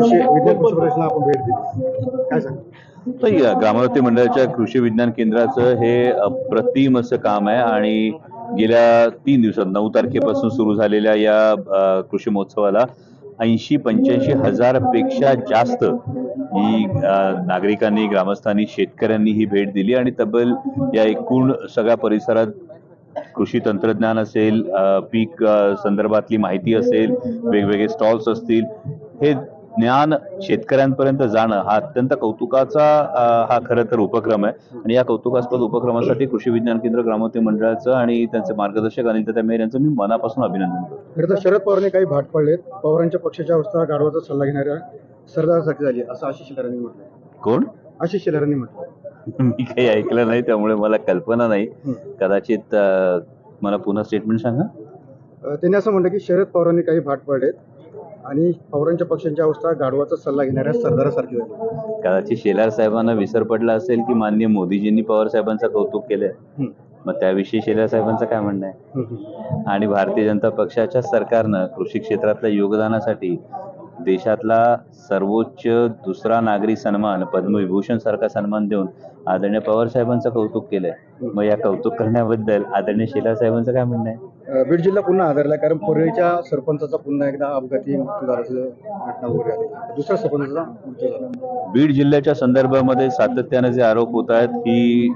कृषी विज्ञान कृषी प्रदर्शनाला आपण भेट दिली. काय सांग तर या ग्रामवती मंडळाच्या कृषी विज्ञान केंद्राचं हे अप्रतिम असं काम आहे आणि गेल्या तीन दिवसात नऊ तारखेपासून सुरू झालेल्या या कृषी महोत्सवाला ऐंशी पंच्याऐंशी हजारपेक्षा जास्त ही नागरिकांनी ग्रामस्थांनी शेतकऱ्यांनी ही भेट दिली आणि तब्बल या एकूण सगळ्या परिसरात कृषी तंत्रज्ञान असेल पीक संदर्भातली माहिती असेल वेगवेगळे स्टॉल्स असतील हे ज्ञान शेतकऱ्यांपर्यंत जाणं हा अत्यंत कौतुकाचा हा खरं तर उपक्रम आहे. आणि या कौतुकास्पद उपक्रमासाठी कृषी विज्ञान केंद्र ग्रामोद्योग मंडळाचं आणि त्यांचे मार्गदर्शक अनिल दादा मेहर यांचं मी मनापासून अभिनंदन करतो. खरं तर शरद पवारांनी काही भाट पडलेत. पवारांच्या पक्षाच्या अवस्था गाढवाचा सल्ला घेणाऱ्या सरदारसाठी झाली असं आशिष शेलारांनी म्हटलं कोण? आशिष शेलारांनी म्हटलं मी काही ऐकलं नाही त्यामुळे मला कल्पना नाही. कदाचित मला पुन्हा स्टेटमेंट सांगा. त्यांनी असं म्हणलं की शरद पवारांनी काही भाट पडलेत. आणि पवारांच्या पक्षांची अवस्था गाढवाचा सल्ला घेणाऱ्या सरदारासारखी झाली कदाचित शेलार साहेबांना विसर पडला असेल की माननीय मोदीजींनी पवार साहेबांचं कौतुक केलंय. मग त्याविषयी शेलार साहेबांचं काय म्हणणं आहे. आणि भारतीय जनता पक्षाच्या सरकारनं कृषी क्षेत्रातल्या योगदानासाठी देशातला सर्वोच्च दुसरा नागरी सन्मान पद्मविभूषण सारखा सन्मान देऊन आदरणीय पवार साहेबांचं कौतुक केलंय. मग या कौतुक करण्याबद्दल आदरणीय शेलार साहेबांचं काय म्हणणं आहे? बीड जिल्हा पुन्हा आदरला कारण पूर्वीच्या सरपंचाचा पुन्हा एकदा अपघाती मृत्यू झाल्याचं घटना वगैरे आली दुसऱ्या सरपंचाचा मृत्यू झाला बीड जिल्ह्याच्या संदर्भामध्ये सातत्याने जे आरोप होत आहेत ही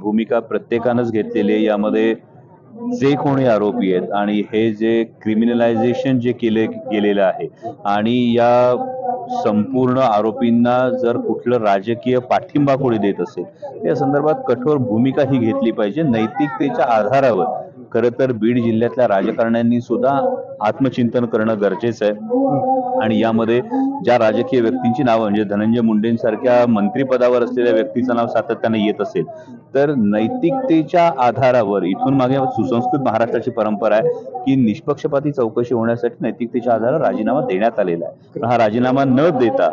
भूमिका प्रत्येकानंच घेतलेली आहे. यामध्ये जे कोणी आरोपी आहेत आणि हे जे क्रिमिनलायझेशन जे केले गेलेलं आहे आणि या संपूर्ण आरोपींना जर कुठलं राजकीय पाठिंबा कोणी देत असेल या संदर्भात कठोर भूमिका ही घेतली पाहिजे. नैतिकतेच्या आधारावर खरं तर बीड जिल्ह्यातल्या राजकारण्यांनी सुद्धा आत्मचिंतन करणं गरजेचं आहे. आणि यामध्ये ज्या राजकीय व्यक्तींची नावं म्हणजे धनंजय मुंडेंसारख्या मंत्रिपदावर असलेल्या व्यक्तीचं नाव सातत्याने येत असेल तर नैतिकतेच्या आधारावर इथून मागे सुसंस्कृत महाराष्ट्राची परंपरा आहे की निष्पक्षपाती चौकशी होण्यासाठी नैतिकतेच्या आधारावर राजीनामा देण्यात आलेला आहे. हा राजीनामा न देता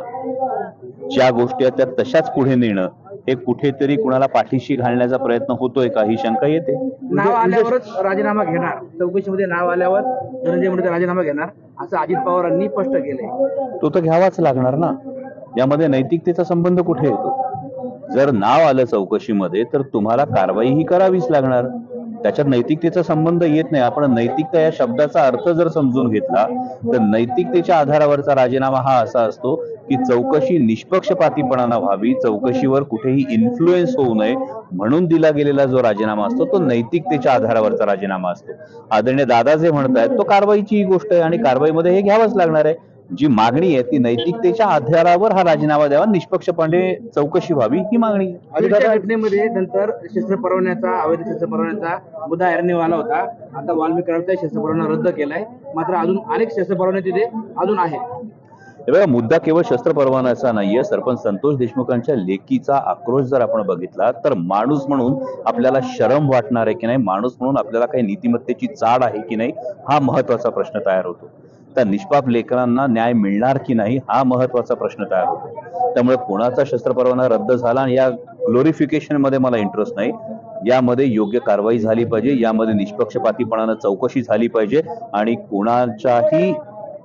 ज्या गोष्टी आहेत त्या तशाच पुढे नेणं हे कुठेतरी कुणाला पाठीशी घालण्याचा प्रयत्न होतोय का ही शंका येते. नाव आल्यावरच राजीनामा घेणार. चौकशीमध्ये नाव आल्यावर धनंजय मुंडे राजीनामा घेणार. असं अजित पवारांनी स्पष्ट केलंय. तो तर घ्यावाच लागणार ना. यामध्ये नैतिकतेचा संबंध कुठे येतो? जर नाव आलं चौकशीमध्ये तर तुम्हाला कारवाई ही करावीच लागणार. त्याच्यात नैतिकतेचा संबंध येत नाही. आपण नैतिकता या शब्दाचा अर्थ जर समजून घेतला तर नैतिकतेच्या आधारावरचा राजीनामा हा असा असतो की चौकशी निष्पक्षपातीपणानं व्हावी चौकशीवर कुठेही इन्फ्लुएन्स होऊ नये म्हणून दिला गेलेला जो राजीनामा असतो तो नैतिकतेच्या आधारावरचा राजीनामा असतो. आदरणीय दादा जे म्हणतायत तो कारवाईची ही गोष्ट आहे आणि कारवाईमध्ये हे घ्यावंच लागणार आहे. जी मागणी आहे ती नैतिकतेच्या आधारावर हा राजीनामा द्यावा निष्पक्षपणे चौकशी व्हावी ही मागणी आहे. घटनेमध्ये नंतर शस्त्र परवान्याचा अवैध शस्त्र परवान्याचा मुद्दा ऐरणीवर आला होता. आता वाल्मिकी शस्त्र परवाना रद्द केलाय. मात्र अजून अनेक शस्त्र परवाने तिथे अजून आहेत. हे बघा मुद्दा केवळ शस्त्र परवानाचा नाहीये. सरपंच संतोष देशमुखांच्या लेखीचा आक्रोश जर आपण बघितला तर माणूस म्हणून आपल्याला शरम वाटणार आहे की नाही? माणूस म्हणून आपल्याला काही नीतिमत्तेची चाड आहे की नाही? हा महत्त्वाचा प्रश्न तयार होतो. त्या निष्पाप लेकरांना न्याय मिळणार की नाही हा महत्त्वाचा प्रश्न तयार होतो. त्यामुळे कोणाचा शस्त्र परवाना रद्द झाला आणि या ग्लोरिफिकेशनमध्ये मला इंटरेस्ट नाही. यामध्ये योग्य कारवाई झाली पाहिजे यामध्ये निष्पक्षपातीपणानं चौकशी झाली पाहिजे आणि कोणाच्याही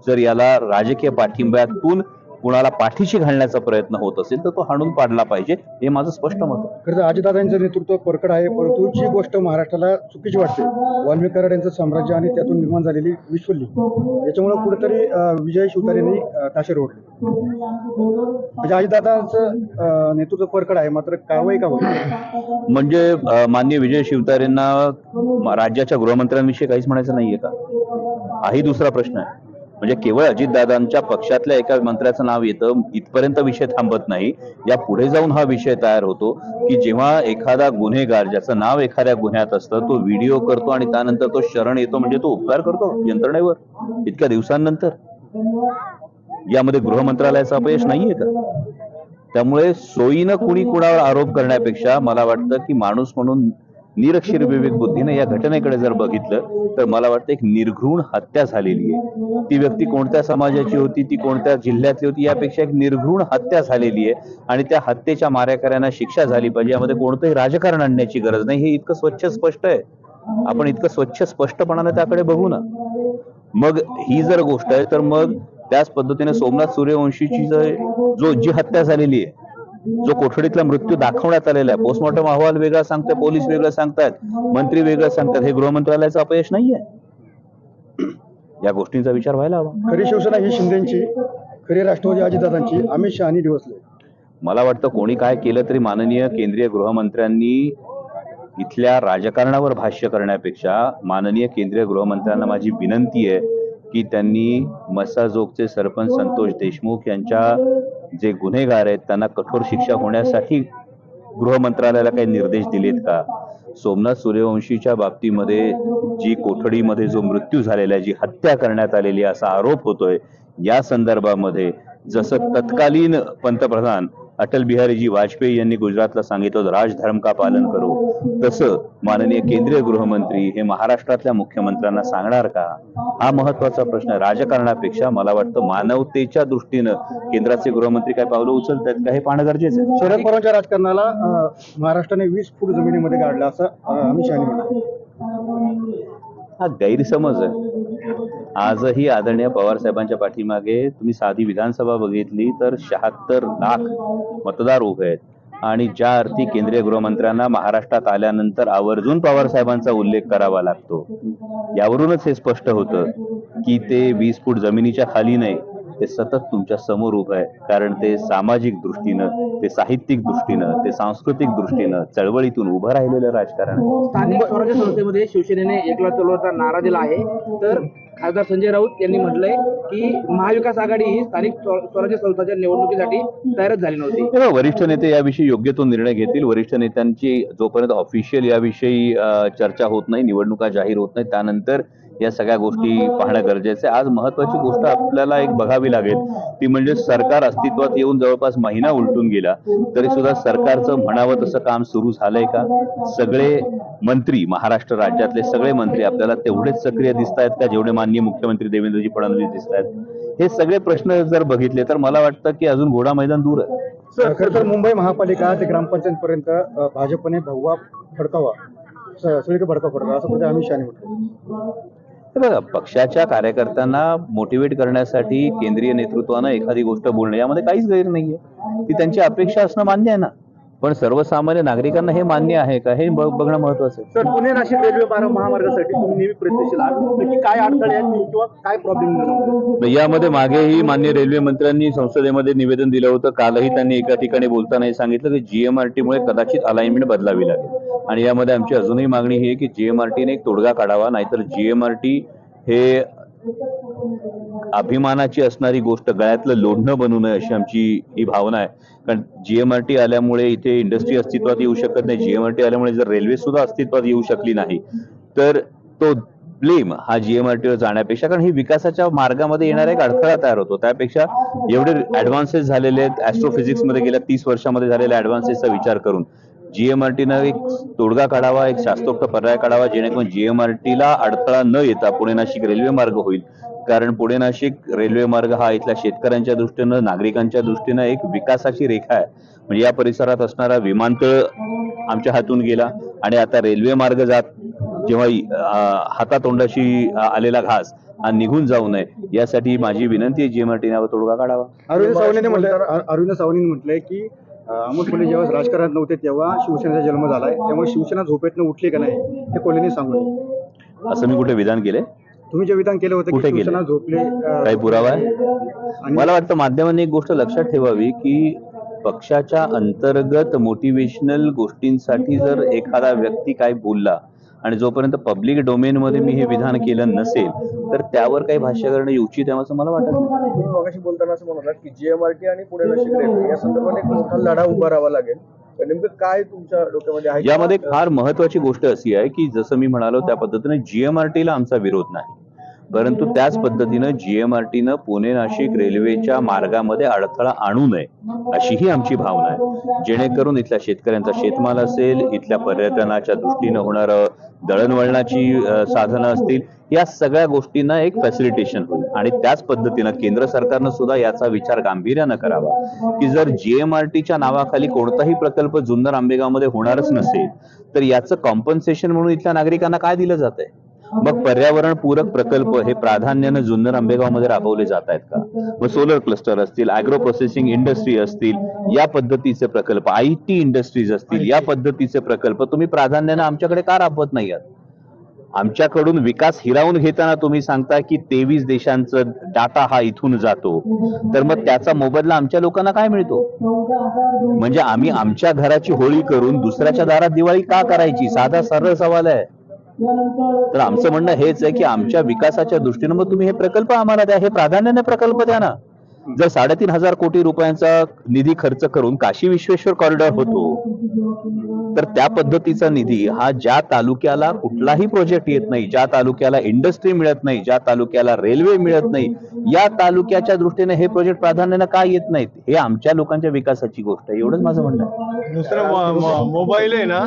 जर याला राजकीय पाठिंब्यातून कुणाला पाठीशी घालण्याचा प्रयत्न होत असेल तर तो हाणून पाडला पाहिजे. हे माझं स्पष्ट मत आहे. खरं तर अजितदादांचं नेतृत्व परकड आहे परंतु जी गोष्ट महाराष्ट्राला चुकीची वाटते वाल्मिकी कराड यांचं साम्राज्य आणि त्यातून निर्माण झालेली विश्वली याच्यामुळे कुठेतरी विजय शिवतारेंनी ताशेर ओढले म्हणजे अजितदादांचं नेतृत्व परकड आहे मात्र कारवाई का होत म्हणजे अं, माननीय विजय शिवतारेंना राज्याच्या गृहमंत्र्यांविषयी काहीच म्हणायचं नाहीये का? हाही दुसरा प्रश्न आहे. म्हणजे केवळ अजितदादांच्या पक्षातल्या एका मंत्र्याचं नाव येतं इथपर्यंत विषय थांबत नाही. या पुढे जाऊन हा विषय तयार होतो की जेव्हा एखादा गुन्हेगार ज्याचं नाव एखाद्या गुन्ह्यात असतं तो व्हिडिओ करतो आणि त्यानंतर तो शरण येतो म्हणजे तो उपकार करतो यंत्रणेवर इतक्या दिवसांनंतर. यामध्ये गृहमंत्रालयाचं अपयश नाहीये का? त्यामुळे सोयीनं कुणी कुणावर आरोप करण्यापेक्षा मला वाटतं की माणूस म्हणून निरक्षर विवेक बुद्धीने या घटनेकडे जर बघितलं तर मला वाटतं एक निर्घृण हत्या झालेली आहे. ती व्यक्ती कोणत्या समाजाची होती ती कोणत्या जिल्ह्यातली होती यापेक्षा एक निर्घृण हत्या झालेली आहे. आणि त्या हत्येच्या मारेकऱ्यांना शिक्षा झाली पाहिजे यामध्ये कोणतंही राजकारण आणण्याची गरज नाही. हे इतकं स्वच्छ स्पष्ट आहे. आपण इतकं स्वच्छ स्पष्टपणाने त्याकडे बघू ना. मग ही जर गोष्ट आहे तर मग त्याच पद्धतीने सोमनाथ सूर्यवंशीची जो जी हत्या झालेली आहे जो कोठडीतला मृत्यू दाखवण्यात आलेला आहे. पोस्टमॉर्टम अहवाल वेगळा सांगताय पोलीस वेगळं सांगतायत मंत्री वेगळं सांगतात हे गृहमंत्रालयाचं अपयश नाहीये. या गोष्टींचा विचार व्हायला हवा. खरी शिवसेना ही शिंदेची खरी राष्ट्रवादी अजितदादांची अमित शहानी डिवसले मला वाटतं कोणी काय केलं तरी माननीय केंद्रीय गृहमंत्र्यांनी इथल्या राजकारणावर भाष्य करण्यापेक्षा माननीय केंद्रीय गृहमंत्र्यांना माझी विनंती आहे की त्यांनी मसाजोगचे सरपंच संतोष देशमुख यांच्या जे गुन्हेगार आहेत त्यांना कठोर शिक्षा होण्यासाठी गृह मंत्रालयाला काही निर्देश दिलेत का? सोमनाथ सूर्यवंशीच्या बाबतीमध्ये जी कोठडीमध्ये जो मृत्यू झालेला आहे जी हत्या करण्यात आलेली आहे असा आरोप होतोय या संदर्भामध्ये जसं तत्कालीन पंतप्रधान अटल बिहारीजी वाजपेयी यांनी गुजरातला सांगितलं होतं, राजधर्म का पालन करो? तसं माननीय केंद्रीय गृहमंत्री हे महाराष्ट्रातल्या मुख्यमंत्र्यांना सांगणार का? हा महत्त्वाचा प्रश्न राजकारणापेक्षा मला वाटतं मानवतेच्या दृष्टीनं केंद्राचे गृहमंत्री काय पावलं उचलत आहेत का हे पाहणं गरजेचं आहे. शरद पवारांच्या राजकारणाला महाराष्ट्राने वीस फूट जमिनीमध्ये गाडलं असं अमित शहानी हा गैरसमज आहे. आजही आदरणीय पवार साहेबांच्या पाठीमागे तुम्ही साधी विधानसभा बघितली तर शहात्तर लाख मतदार उभे आहेत. आणि ज्या अर्थी केंद्रीय गृहमंत्र्यांना महाराष्ट्रात आल्यानंतर आवर्जून पवार साहेबांचा उल्लेख करावा लागतो. यावरूनच हे स्पष्ट होतं की ते वीस फूट जमिनीच्या खाली नाही ते सतत तुमच्यासमोर उभं आहे कारण ते सामाजिक दृष्टीनं ते साहित्यिक दृष्टीनं ते सांस्कृतिक दृष्टीनं चळवळीतून उभं राहिलेलं राजकारण स्थानिक स्वराज्य संस्थेमध्ये शिवसेनेने एकला चलोचा नारा दिला आहे. तर खासदार संजय राऊत यांनी म्हटलंय की महाविकास आघाडी ही स्थानिक स्वराज्य संस्थांच्या निवडणुकीसाठी तयारच झाली नव्हती. तेव्हा वरिष्ठ नेते याविषयी योग्य तो निर्णय घेतील. वरिष्ठ नेत्यांची जोपर्यंत ऑफिशियल याविषयी चर्चा होत नाही निवडणुका जाहीर होत नाही त्यानंतर या सगळ्या गोष्टी पाहणं गरजेचं आहे. आज महत्वाची गोष्ट आपल्याला एक बघावी लागेल. ती म्हणजे सरकार अस्तित्वात येऊन जवळपास महिना उलटून गेला. तरी सुद्धा सरकारचं म्हणावं तसं काम सुरू झालंय का? सगळे मंत्री महाराष्ट्र राज्यातले सगळे मंत्री आपल्याला तेवढेच सक्रिय दिसत आहेत का? जेवढे माननीय मुख्यमंत्री देवेंद्रजी फडणवीस दिसत आहेत. हे सगळे प्रश्न जर बघितले तर मला वाटतं की अजून घोडा मैदान दूर आहे. खर तर मुंबई महापालिका ते ग्रामपंचायत पर्यंत भाजपने भगवा फडकावा. सगळीकडे भडका फडकावा असं आम्ही शाने म्हटलं बघा पक्षाच्या कार्यकर्त्यांना मोटिवेट करण्यासाठी केंद्रीय नेतृत्वानं एखादी गोष्ट बोलणं यामध्ये काहीच गैर नाहीये. ती त्यांची अपेक्षा असणं मान्य आहे ना? पण सर्वसामान्य नागरिकांना हे मान्य आहे का? हे बघ- बघणं महत्वाचं आहे. सर पुणे नाशिक रेल्वे मार्ग- महामार्गासाठी तुम्ही नेहमी प्रयत्नशील आहात. काय अडथळे आहेत किंवा काय प्रॉब्लेम यामध्ये मागेही मान्य रेल्वे मंत्र्यांनी संसदेमध्ये निवेदन दिलं होतं. कालही त्यांनी एका ठिकाणी बोलताना हे सांगितलं की जीएमआरटी मुळे कदाचित अलाइनमेंट बदलावी लागेल. आणि यामध्ये आमची अजूनही मागणी ही आहे की जीएमआरटीने एक तोडगा काढावा नाहीतर जीएमआरटी हे अभिमानाची असणारी गोष्ट गळ्यातलं लोढणं बनू नये अशी आमची ही भावना आहे. कारण जीएमआरटी आल्यामुळे इथे इंडस्ट्री अस्तित्वात येऊ शकत नाही. जीएमआरटी आल्यामुळे जर रेल्वे सुद्धा अस्तित्वात येऊ शकली नाही तर तो ब्लेम हा जीएमआरटीवर जाण्यापेक्षा कारण ही विकासाच्या मार्गामध्ये येणारा एक अडथळा तयार होतो. त्यापेक्षा एवढे ऍडव्हान्सेस झालेले आहेत ऍस्ट्रोफिजिक्समध्ये गेल्या तीस वर्षामध्ये झालेल्या ऍडव्हान्सेसचा विचार करून. जीएमआरटीनं एक तोडगा काढावा एक शास्त्रोक्त पर्याय काढावा जेणेकरून जीएमआरटीला अडथळा न येता पुणे नाशिक रेल्वे मार्ग होईल. कारण पुणे नाशिक रेल्वे मार्ग हा इथल्या शेतकऱ्यांच्या दृष्टीनं नागरिकांच्या दृष्टीनं एक विकासाची रेखा आहे. म्हणजे या परिसरात असणारा विमानतळ आमच्या हातून गेला आणि आता रेल्वे मार्ग जात जेव्हा हातातोंडाशी आलेला घास हा निघून जाऊ नये यासाठी माझी विनंती आहे जीएमआरटीने तोडगा काढावा. अरविंद सावंतने म्हटलंय की अमोल कोल्हे जेव्हा राजकारणात नव्हते तेव्हा शिवसेनेचा जन्म झालाय. त्यामुळे शिवसेना झोपेतनं उठली का नाही हे कोल्हेने सांगू असं मी कुठे विधान केलंय तुम्ही जे विधान केलं होतं केलं? शिवसेना झोपली काही पुरावा आहे? मला वाटतं माध्यमांनी एक गोष्ट लक्षात ठेवावी की पक्षाच्या अंतर्गत मोटिवेशनल गोष्टींसाठी जर एखादा व्यक्ती काय बोलला आणि जोपर्यंत पब्लिक डोमेन मध्ये मी हे विधान केलं नसेल तर त्यावर काही भाष्य करणं उचित आहे असं मला वाटत नाही. मगाशी बोलताना असं म्हणालात की जीएमआरटी आणि पुणे नाशिक रेल्वे या संदर्भात एक मोठा लढा उभा राहावा लागेल. नेमकं काय तुमच्या डोक्यामध्ये आहे? यामध्ये फार महत्वाची गोष्ट अशी आहे की जसं मी म्हणालो त्या पद्धतीने जीएमआरटीला आमचा विरोध नाही. परंतु त्याच पद्धतीनं जीएमआरटीनं पुणे नाशिक रेल्वेच्या मार्गामध्ये अडथळा आणू नये अशीही आमची भावना आहे. जेणेकरून इथल्या शेतकऱ्यांचा शेतमाल असेल इथल्या पर्यटनाच्या दृष्टीनं होणारं दळणवळणाची साधनं असतील या सगळ्या गोष्टींना एक फॅसिलिटेशन होईल. आणि त्याच पद्धतीनं केंद्र सरकारनं सुद्धा याचा विचार गांभीर्यानं करावा की जर जीएमआरटीच्या नावाखाली कोणताही प्रकल्प जुन्नर आंबेगावमध्ये होणारच नसेल तर याचं कॉम्पन्सेशन म्हणून इथल्या नागरिकांना काय दिलं जात आहे मग पर्यावरण पूरक प्रकल्प हे प्राधान्यानं जुन्नर आंबेगावमध्ये राबवले जात आहेत का? मग सोलर क्लस्टर असतील अॅग्रो प्रोसेसिंग इंडस्ट्री असतील या पद्धतीचे प्रकल्प आय टी इंडस्ट्रीज असतील या पद्धतीचे प्रकल्प तुम्ही प्राधान्यानं आमच्याकडे का राबवत नाही आहात? आमच्याकडून विकास हिरावून घेताना तुम्ही सांगता की तेवीस देशांचं डाटा हा इथून जातो. तर मग त्याचा मोबदला आमच्या लोकांना काय मिळतो? म्हणजे आम्ही आमच्या घराची होळी करून दुसऱ्याच्या दारात दिवाळी का करायची? साधा सरळ सवाल आहे. तर आमचं म्हणणं हेच आहे की आमच्या विकासाच्या दृष्टीनं मग तुम्ही हे प्रकल्प आम्हाला द्या. हे प्राधान्याने प्रकल्प द्या ना. जर साडेतीन हजार कोटी रुपयांचा निधी खर्च करून काशी विश्वेश्वर कॉरिडॉर होतो तर त्या पद्धतीचा निधी हा ज्या तालुक्याला कुठलाही प्रोजेक्ट येत नाही ज्या तालुक्याला इंडस्ट्री मिळत नाही ज्या तालुक्याला रेल्वे मिळत नाही या तालुक्याच्या दृष्टीने हे प्रोजेक्ट प्राधान्यानं का येत नाहीत? हे आमच्या लोकांच्या विकासाची गोष्ट आहे. एवढंच माझं म्हणणं आहे. दुसरं मोबाईल आहे ना